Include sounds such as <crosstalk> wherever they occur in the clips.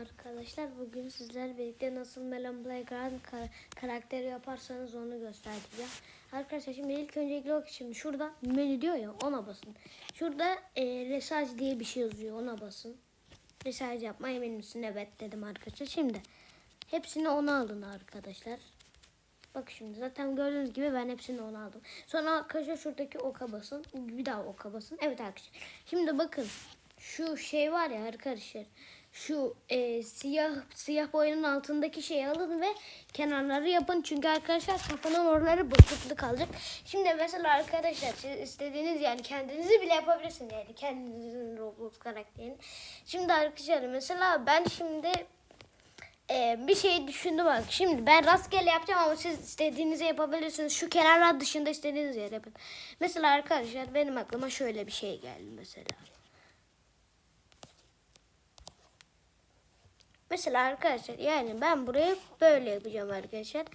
arkadaşlar. Bugün sizlerle birlikte nasıl Melon Playground kar- karakteri yaparsanız onu göstereceğim. Arkadaşlar şimdi ilk öncelikle bak şimdi şurada menü diyor ya ona basın. Şurada e, resaj diye bir şey yazıyor ona basın. Resaj yapmayı menüsüne evet dedim arkadaşlar. Şimdi hepsini ona alın arkadaşlar. Bak şimdi zaten gördüğünüz gibi ben hepsini ona aldım. Sonra arkadaşlar şuradaki oka basın. Bir daha oka basın. Evet arkadaşlar. Şimdi bakın şu şey var ya arkadaşlar. Şu e, siyah siyah boyanın altındaki şeyi alın ve kenarları yapın. Çünkü arkadaşlar kafanın oraları boşluklu kalacak. Şimdi mesela arkadaşlar siz istediğiniz yani kendinizi bile yapabilirsiniz yani kendinizin Roblox karakterini. Şimdi arkadaşlar mesela ben şimdi ee, bir şey düşündüm bak. Şimdi ben rastgele yapacağım ama siz istediğinizi yapabilirsiniz. Şu kenarlar dışında istediğiniz yere yapın. Mesela arkadaşlar benim aklıma şöyle bir şey geldi mesela. Mesela arkadaşlar yani ben burayı böyle yapacağım arkadaşlar.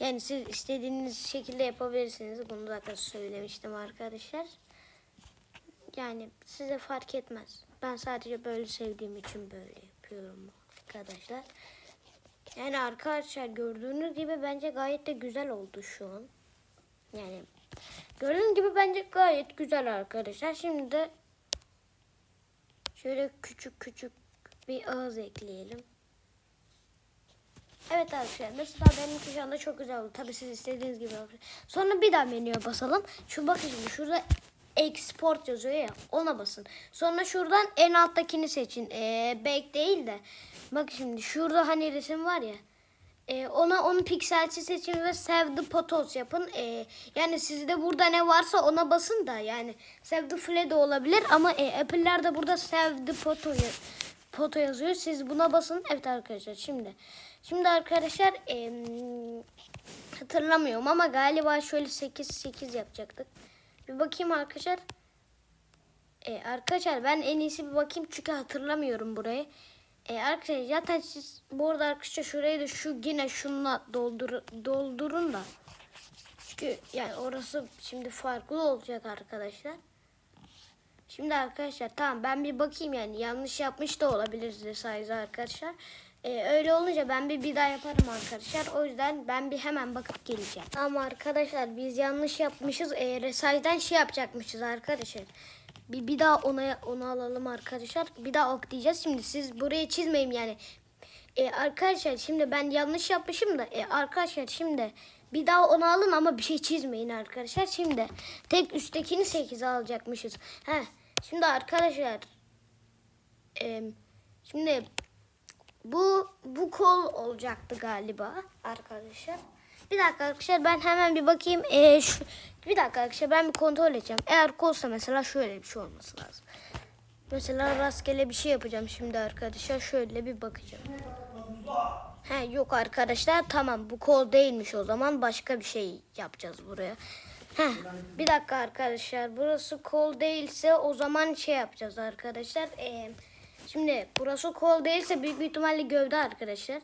Yani siz istediğiniz şekilde yapabilirsiniz. Bunu zaten söylemiştim arkadaşlar. Yani size fark etmez. Ben sadece böyle sevdiğim için böyle yapıyorum arkadaşlar. Yani arkadaşlar gördüğünüz gibi bence gayet de güzel oldu şu an. Yani gördüğünüz gibi bence gayet güzel arkadaşlar. Şimdi de şöyle küçük küçük bir ağız ekleyelim. Evet arkadaşlar mesela benim şu anda çok güzel oldu. Tabii siz istediğiniz gibi yapın. Sonra bir daha menüye basalım. Şu bakın şimdi şurada export yazıyor ya ona basın. Sonra şuradan en alttakini seçin. Ee, back değil de. Bak şimdi şurada hani resim var ya. Ee, ona onun pikselsi seçin ve save the photos yapın. Ee, yani sizde burada ne varsa ona basın da yani save the flag de olabilir ama e, Apple'ler burada save the photo, ya- photo yazıyor. Siz buna basın. Evet arkadaşlar şimdi. Şimdi arkadaşlar em, hatırlamıyorum ama galiba şöyle 8 8 yapacaktık. Bir bakayım arkadaşlar. E, arkadaşlar ben en iyisi bir bakayım çünkü hatırlamıyorum burayı. E, arkadaşlar zaten siz bu arada arkadaşlar şurayı da şu yine şunla doldur, doldurun da. Çünkü yani orası şimdi farklı olacak arkadaşlar. Şimdi arkadaşlar tamam ben bir bakayım yani yanlış yapmış da olabiliriz size arkadaşlar. Ee, öyle olunca ben bir bir daha yaparım arkadaşlar. O yüzden ben bir hemen bakıp geleceğim. Ama arkadaşlar biz yanlış yapmışız. Ee, Resay'dan şey yapacakmışız arkadaşlar. Bir, bir daha ona onu alalım arkadaşlar. Bir daha ok diyeceğiz. Şimdi siz buraya çizmeyin yani. Ee, arkadaşlar şimdi ben yanlış yapmışım da. e, arkadaşlar şimdi bir daha onu alın ama bir şey çizmeyin arkadaşlar. Şimdi tek üsttekini 8'e alacakmışız. Heh, şimdi arkadaşlar. e, şimdi bu bu kol olacaktı galiba arkadaşlar. Bir dakika arkadaşlar ben hemen bir bakayım. Ee, şu, bir dakika arkadaşlar ben bir kontrol edeceğim. Eğer kolsa mesela şöyle bir şey olması lazım. Mesela rastgele bir şey yapacağım şimdi arkadaşlar. Şöyle bir bakacağım. He yok arkadaşlar tamam bu kol değilmiş o zaman başka bir şey yapacağız buraya. Heh, bir dakika arkadaşlar burası kol değilse o zaman şey yapacağız arkadaşlar. Ee, şimdi burası kol değilse büyük bir ihtimalle gövde arkadaşlar.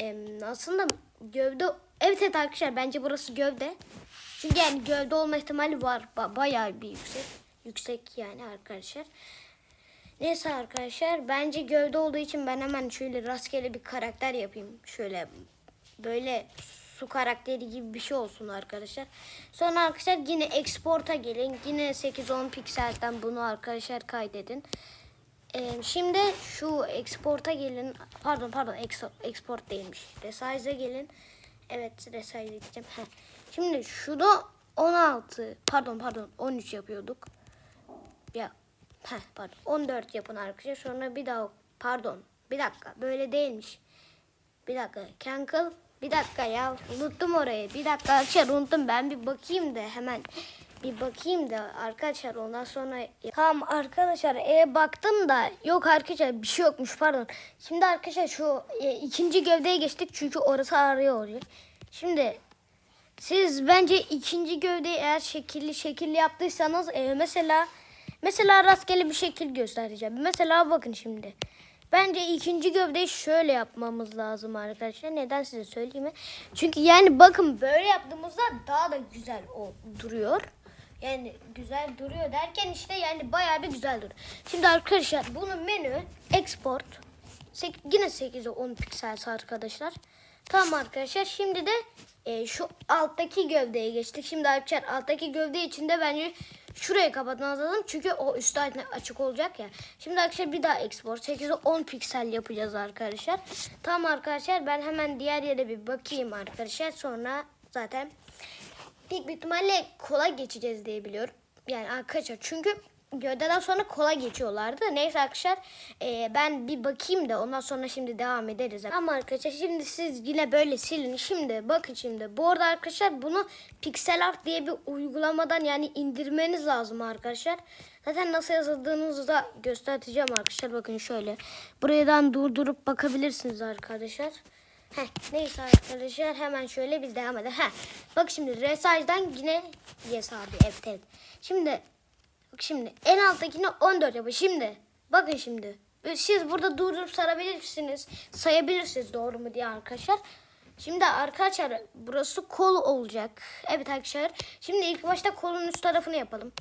Ee, aslında gövde evet evet arkadaşlar bence burası gövde. Çünkü yani gövde olma ihtimali var Ba- bayağı bir yüksek. Yüksek yani arkadaşlar. Neyse arkadaşlar bence gövde olduğu için ben hemen şöyle rastgele bir karakter yapayım. Şöyle böyle su karakteri gibi bir şey olsun arkadaşlar. Sonra arkadaşlar yine export'a gelin. Yine 8-10 pikselden bunu arkadaşlar kaydedin. Ee, şimdi şu export'a gelin. Pardon pardon export değilmiş. Resize'e gelin. Evet resize'e gideceğim. Heh. Şimdi şurada 16 pardon pardon 13 yapıyorduk. Ya heh, pardon 14 yapın arkadaşlar. Sonra bir daha pardon bir dakika böyle değilmiş. Bir dakika Cankle bir dakika ya unuttum orayı. Bir dakika arkadaşlar unuttum ben bir bakayım da hemen bir bakayım da arkadaşlar ondan sonra tamam arkadaşlar e, baktım da yok arkadaşlar bir şey yokmuş pardon. Şimdi arkadaşlar şu e, ikinci gövdeye geçtik çünkü orası arıyor olacak. Şimdi siz bence ikinci gövdeyi eğer şekilli şekilli yaptıysanız e, mesela mesela rastgele bir şekil göstereceğim. Mesela bakın şimdi. Bence ikinci gövdeyi şöyle yapmamız lazım arkadaşlar. Neden size söyleyeyim mi? Çünkü yani bakın böyle yaptığımızda daha da güzel o duruyor. Yani güzel duruyor derken işte yani bayağı bir güzel duruyor. Şimdi arkadaşlar bunun menü export Sek- yine 8'e 10 piksel arkadaşlar. Tamam arkadaşlar şimdi de e, şu alttaki gövdeye geçtik. Şimdi arkadaşlar alttaki gövde içinde bence şurayı kapatmamız lazım. Çünkü o üstü açık olacak ya. Şimdi arkadaşlar bir daha export 8'e 10 piksel yapacağız arkadaşlar. Tamam arkadaşlar ben hemen diğer yere bir bakayım arkadaşlar. Sonra zaten Büyük ihtimalle kolay geçeceğiz diye biliyorum. Yani arkadaşlar çünkü gövdeden sonra kolay geçiyorlardı. Neyse arkadaşlar e, ben bir bakayım da ondan sonra şimdi devam ederiz. Ama arkadaşlar şimdi siz yine böyle silin. Şimdi bakın şimdi. Bu arada arkadaşlar bunu Pixel Art diye bir uygulamadan yani indirmeniz lazım arkadaşlar. Zaten nasıl yazıldığınızı da göstereceğim arkadaşlar. Bakın şöyle. Buradan durdurup bakabilirsiniz arkadaşlar. Heh, neyse arkadaşlar hemen şöyle biz devam edelim. Heh, bak şimdi resajdan yine yes abi evet evet. Şimdi bak şimdi en alttakine 14 yapın. Şimdi bakın şimdi. Siz burada durdurup sarabilirsiniz. Sayabilirsiniz doğru mu diye arkadaşlar. Şimdi arkadaşlar burası kol olacak. Evet arkadaşlar. Şimdi ilk başta kolun üst tarafını yapalım.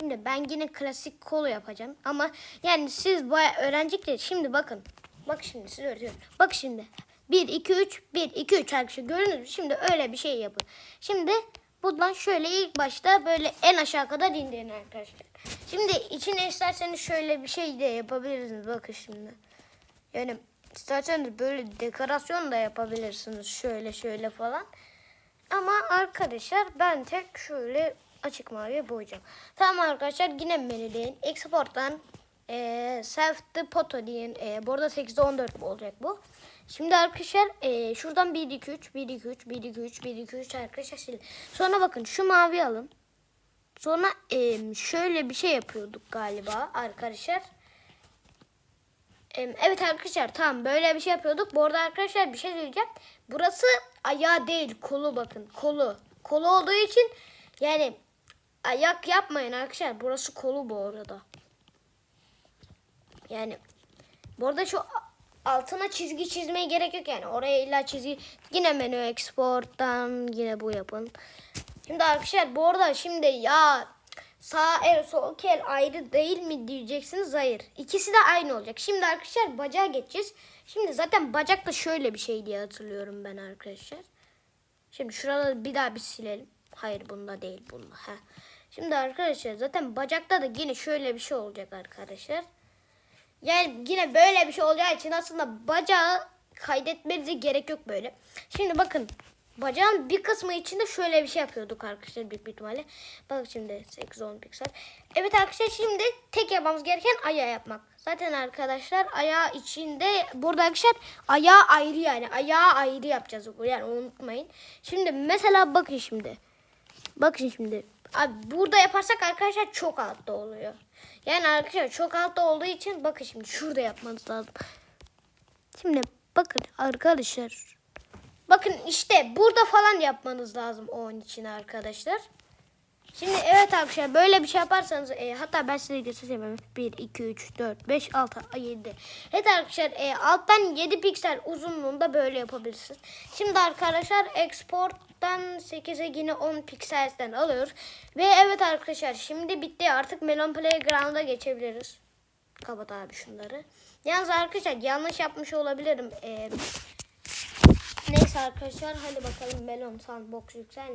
Şimdi ben yine klasik kolu yapacağım. Ama yani siz baya öğrencikler. Şimdi bakın. Bak şimdi size öğretiyorum. Bak şimdi. 1, 2, 3, 1, 2, 3 arkadaşlar gördünüz mü? Şimdi öyle bir şey yapın. Şimdi buradan şöyle ilk başta böyle en aşağı kadar indirin arkadaşlar. Şimdi içine isterseniz şöyle bir şey de yapabilirsiniz. Bakın şimdi. Yani isterseniz böyle dekorasyon da yapabilirsiniz. Şöyle şöyle falan. Ama arkadaşlar ben tek şöyle açık maviye boyayacağım. Tamam arkadaşlar yine menüdeyin. Export'tan e, self the photo deyin. E, bu arada 8'de 14 olacak bu. Şimdi arkadaşlar e, şuradan 1 2 3 1 2 3 1 2 3 1 2 3 arkadaşlar silin. Sonra bakın şu mavi alın. Sonra e, şöyle bir şey yapıyorduk galiba arkadaşlar. E, evet arkadaşlar tamam böyle bir şey yapıyorduk. Bu arada arkadaşlar bir şey söyleyeceğim. Burası ayağı değil kolu bakın kolu. Kolu olduğu için yani ayak yapmayın arkadaşlar. Burası kolu bu arada. Yani bu arada şu altına çizgi çizmeye gerek yok yani. Oraya illa çizgi yine menü export'tan yine bu yapın. Şimdi arkadaşlar bu arada şimdi ya sağ el sol el ayrı değil mi diyeceksiniz. Hayır. İkisi de aynı olacak. Şimdi arkadaşlar bacağa geçeceğiz. Şimdi zaten bacak da şöyle bir şey diye hatırlıyorum ben arkadaşlar. Şimdi şuraları bir daha bir silelim. Hayır bunda değil bunda. Heh. Şimdi arkadaşlar zaten bacakta da yine şöyle bir şey olacak arkadaşlar. Yani yine böyle bir şey olacağı için aslında bacağı kaydetmenize gerek yok böyle. Şimdi bakın bacağın bir kısmı içinde şöyle bir şey yapıyorduk arkadaşlar büyük bir ihtimalle. Bak şimdi 8-10 piksel. Evet arkadaşlar şimdi tek yapmamız gereken ayağı yapmak. Zaten arkadaşlar ayağı içinde burada arkadaşlar ayağı ayrı yani ayağı ayrı yapacağız. Yani unutmayın. Şimdi mesela bakın şimdi. Bakın şimdi. Abi burada yaparsak arkadaşlar çok altta oluyor. Yani arkadaşlar çok altta olduğu için bakın şimdi şurada yapmanız lazım. Şimdi bakın arkadaşlar. Bakın işte burada falan yapmanız lazım onun için arkadaşlar. Şimdi evet arkadaşlar böyle bir şey yaparsanız e, hatta ben size göstereyim. 1, 2, 3, 4, 5, 6, 7. Evet arkadaşlar e, alttan 7 piksel uzunluğunda böyle yapabilirsiniz. Şimdi arkadaşlar export'tan 8'e yine 10 pikselden alıyoruz. Ve evet arkadaşlar şimdi bitti artık Melon Playground'a geçebiliriz. Kapat abi şunları. Yalnız arkadaşlar yanlış yapmış olabilirim. E, neyse arkadaşlar hadi bakalım Melon Sandbox yüksel.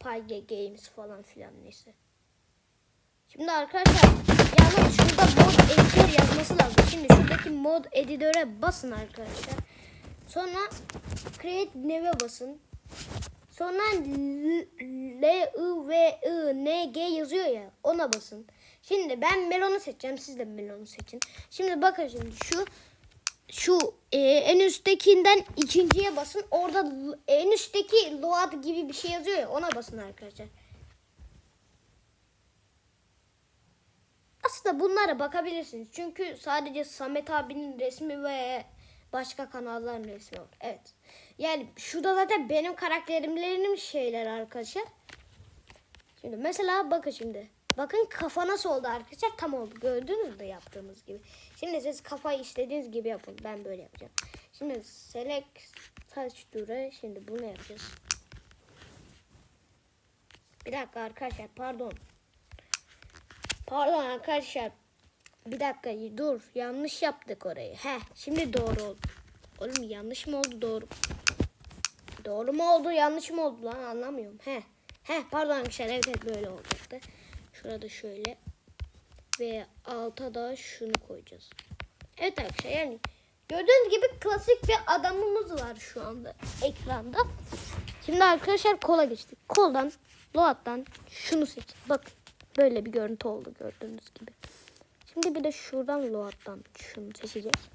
Payge Games falan filan neyse. Şimdi arkadaşlar yalnız şurada mod editör yazması lazım. Şimdi şuradaki mod editöre basın arkadaşlar. Sonra create new'e basın. Sonra L, I, V, I, N, G yazıyor ya ona basın. Şimdi ben Melon'u seçeceğim. Siz de Melon'u seçin. Şimdi bakın şimdi şu şu e, en üsttekinden ikinciye basın. Orada en üstteki load gibi bir şey yazıyor ya ona basın arkadaşlar. Aslında bunlara bakabilirsiniz. Çünkü sadece Samet abinin resmi ve başka kanalların resmi var. Evet. Yani şurada zaten benim karakterimlerim şeyler arkadaşlar. Şimdi mesela bakın şimdi. Bakın kafa nasıl oldu arkadaşlar? Tam oldu. Gördünüz mü yaptığımız gibi. Şimdi siz kafayı istediğiniz gibi yapın. Ben böyle yapacağım. Şimdi select touch dure. Şimdi bunu yapacağız. Bir dakika arkadaşlar pardon. Pardon arkadaşlar. Bir dakika dur. Yanlış yaptık orayı. He şimdi doğru oldu. Oğlum yanlış mı oldu doğru? Doğru mu oldu yanlış mı oldu lan anlamıyorum. He. He pardon arkadaşlar evet, evet böyle olacaktı. Şurada şöyle. Ve alta da şunu koyacağız. Evet arkadaşlar yani gördüğünüz gibi klasik bir adamımız var şu anda ekranda. Şimdi arkadaşlar kola geçtik. Koldan, Loat'tan şunu seç. Bak böyle bir görüntü oldu gördüğünüz gibi. Şimdi bir de şuradan Loat'tan şunu seçeceğiz.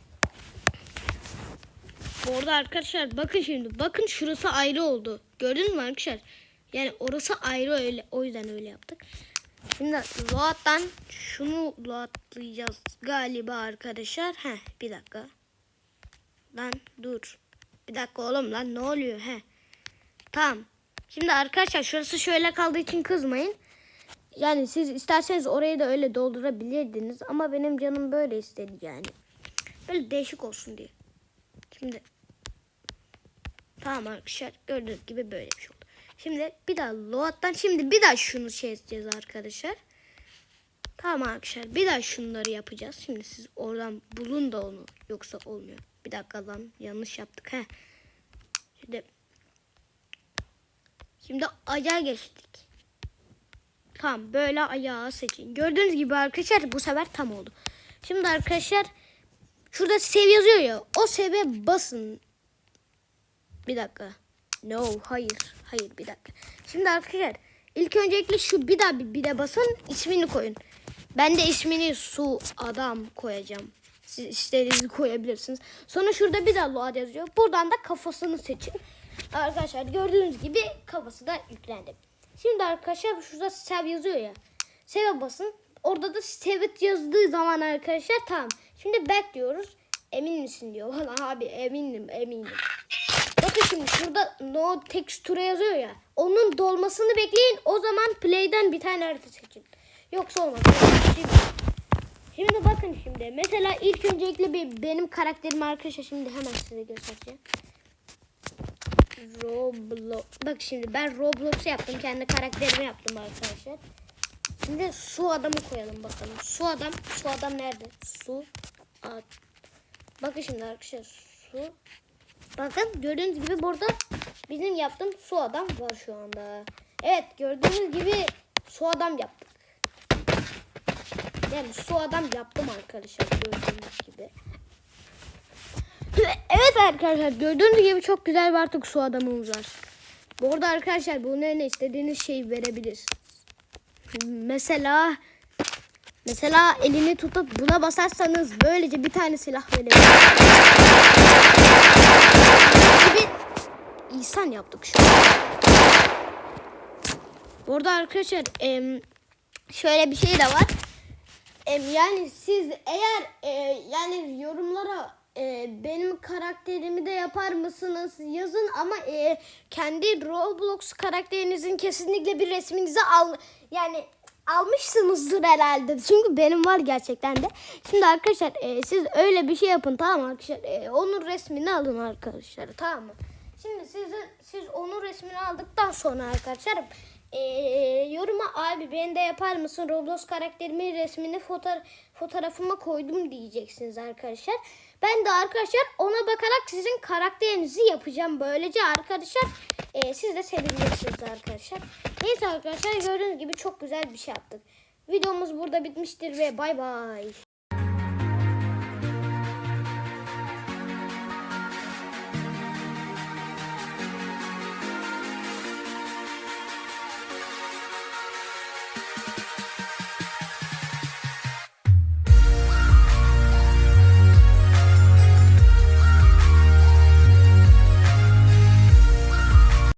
Bu arada arkadaşlar bakın şimdi. Bakın şurası ayrı oldu. Gördünüz mü arkadaşlar? Yani orası ayrı öyle. O yüzden öyle yaptık. Şimdi Loat'tan şunu Loat'layacağız galiba arkadaşlar. Heh bir dakika. Lan dur. Bir dakika oğlum lan ne oluyor he. Tamam. Şimdi arkadaşlar şurası şöyle kaldığı için kızmayın. Yani siz isterseniz orayı da öyle doldurabilirdiniz. Ama benim canım böyle istedi yani. Böyle değişik olsun diye. Şimdi tamam arkadaşlar gördüğünüz gibi böyle bir şey. Şimdi bir daha load'dan şimdi bir daha şunu şey edeceğiz arkadaşlar. Tamam arkadaşlar bir daha şunları yapacağız. Şimdi siz oradan bulun da onu yoksa olmuyor. Bir dakika lan yanlış yaptık he. Şimdi Şimdi ayağa geçtik. Tamam böyle ayağı seçin. Gördüğünüz gibi arkadaşlar bu sefer tam oldu. Şimdi arkadaşlar şurada sev yazıyor ya. O seve basın. Bir dakika. No hayır. Hayır bir dakika. Şimdi arkadaşlar ilk öncelikle şu bir daha bir, bir de basın ismini koyun. Ben de ismini su adam koyacağım. Siz istediğinizi koyabilirsiniz. Sonra şurada bir daha Load yazıyor. Buradan da kafasını seçin. Arkadaşlar gördüğünüz gibi kafası da yüklendi. Şimdi arkadaşlar şurada sev yazıyor ya. Save basın. Orada da save yazdığı zaman arkadaşlar tamam. Şimdi back diyoruz. Emin misin diyor. <laughs> Valla abi eminim eminim. Bakın şimdi şurada no texture yazıyor ya. Onun dolmasını bekleyin. O zaman play'den bir tane harita seçin. Yoksa olmaz. Şimdi, şimdi bakın şimdi. Mesela ilk öncelikle bir benim karakterim arkadaşlar şimdi hemen size göstereceğim. Roblox. Bak şimdi ben Roblox yaptım. Kendi karakterimi yaptım arkadaşlar. Şimdi su adamı koyalım bakalım. Su adam. Su adam nerede? Su ad. Bakın şimdi arkadaşlar su. Bakın gördüğünüz gibi burada bizim yaptığım su adam var şu anda. Evet gördüğünüz gibi su adam yaptık. Yani su adam yaptım arkadaşlar gördüğünüz gibi. <laughs> Evet arkadaşlar gördüğünüz gibi çok güzel bir artık su adamımız var. Bu arada arkadaşlar bunun ne istediğiniz şeyi verebilirsiniz. Mesela mesela elini tutup buna basarsanız böylece bir tane silah verebilirsiniz. Gibi insan yaptık şu an. Bu arada arkadaşlar şöyle bir şey de var. Yani siz eğer e, yani yorumlara e, benim karakterimi de yapar mısınız yazın ama e, kendi Roblox karakterinizin kesinlikle bir resminizi al yani almışsınızdır herhalde. Çünkü benim var gerçekten de. Şimdi arkadaşlar e, siz öyle bir şey yapın tamam mı arkadaşlar? E, onun resmini alın arkadaşlar tamam mı? Şimdi siz, siz onun resmini aldıktan sonra arkadaşlar e, yoruma abi beni de yapar mısın Roblox karakterimin resmini foto, fotoğrafıma koydum diyeceksiniz arkadaşlar. Ben de arkadaşlar ona bakarak sizin karakterinizi yapacağım. Böylece arkadaşlar e, siz de sevebilirsiniz arkadaşlar. Neyse arkadaşlar gördüğünüz gibi çok güzel bir şey yaptık. Videomuz burada bitmiştir ve bay bay.